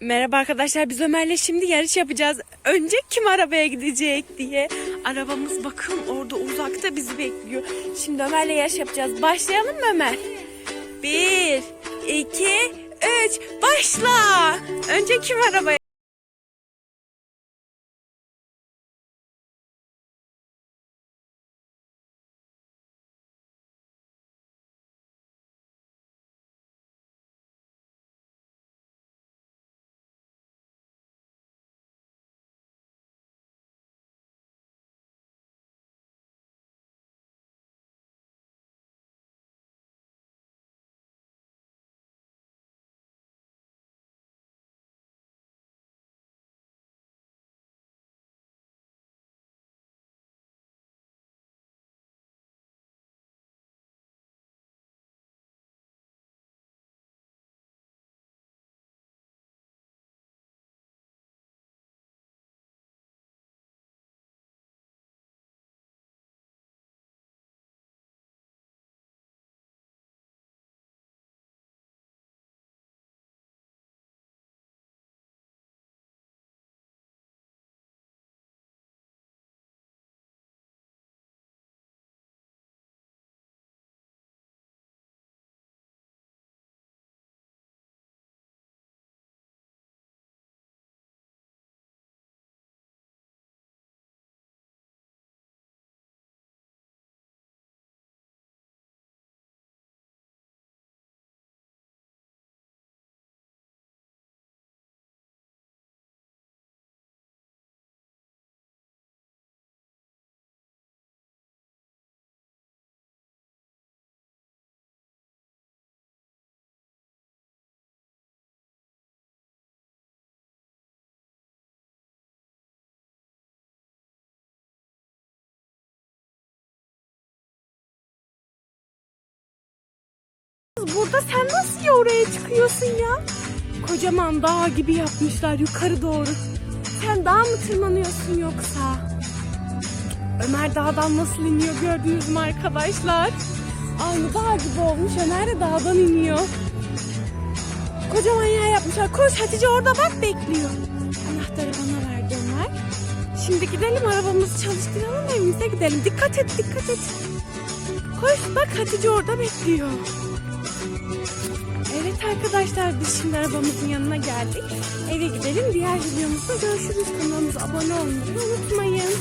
Merhaba arkadaşlar biz Ömer'le şimdi yarış yapacağız. Önce kim arabaya gidecek diye. Arabamız bakın orada uzakta bizi bekliyor. Şimdi Ömer'le yarış yapacağız. Başlayalım mı Ömer? Bir, iki, üç, başla. Önce kim arabaya? Burada sen nasıl ya oraya çıkıyorsun ya? Kocaman dağ gibi yapmışlar yukarı doğru. Sen dağ mı tırmanıyorsun yoksa? Ömer dağdan nasıl iniyor gördünüz mü arkadaşlar? Aynı dağ gibi olmuş. Ömer de dağdan iniyor. Kocaman yer yapmışlar. Koş Hatice orada bak bekliyor. Anahtarı bana verdi Ömer. Şimdi gidelim arabamızı çalıştıralım evimize gidelim. Dikkat et dikkat et. Koş bak Hatice orada bekliyor. Evet arkadaşlar biz şimdi arabamızın yanına geldik. Eve gidelim. Diğer videomuzda görüşürüz. Kanalımıza abone olmayı unutmayın.